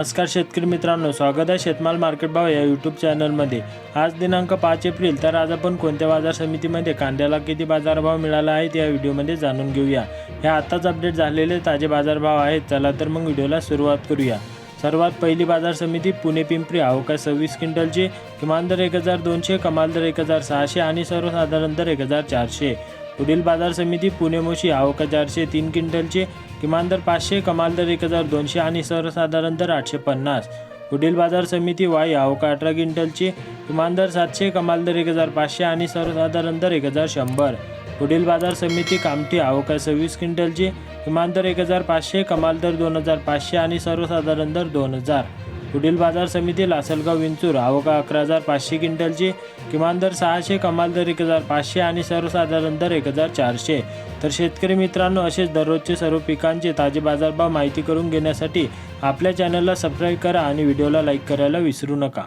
नमस्कार शेतकरी मित्रांनो स्वागत आहे शेतमाल मार्केट भाव या यूट्यूब चॅनलमध्ये आज दिनांक पाच एप्रिल तर आज आपण कोणत्या बाजार समितीमध्ये कांद्याला किती बाजारभाव मिळाला आहे या व्हिडिओमध्ये जाणून घेऊया. हे आताच अपडेट झालेले ताजे बाजारभाव आहेत चला तर मग व्हिडिओला सुरुवात करूया. सर्वात पहिली बाजार समिती पुणे पिंपरी अवकाश सव्वीस क्विंटलचे किमान दर एक हजार दोनशे कमाल दर एक हजार सहाशे आणि सर्वसाधारण दर एक हजार चारशे. पुढील बाजार समिती पुणे मोशी आवक चारशे तीन क्विंटलचे किमान दर पाचशे कमाल दर एक हजार दोनशे आणि सर्वसाधारण दर आठशे पन्नास. पुढील बाजार समिती वाई आवक अठरा क्विंटलचे किमान दर सातशे कमाल दर एक हजार पाचशे आणि सर्वसाधारण दर एक हजार शंभर. पुढील बाजार समिती कामठी आवका सव्वीस क्विंटलचे किमान दर एक हजार पाचशे कमाल दर दोन हजार पाचशे आणि सर्वसाधारण दर दोन हजार. पुढील बाजार समिती लासलगाव विंचूर अवका अकरा हजार पाचशे क्विंटलचे किमान दर सहाशे कमाल दर एक हजार पाचशे आणि सर्वसाधारण दर एक हजार चारशे. तर शेतकरी मित्रांनो असेच दररोजचे सर्व पिकांचे ताजे बाजारभाव माहिती करून घेण्यासाठी आपल्या चॅनलला सबस्क्राईब करा आणि व्हिडिओला लाईक करायला विसरू नका.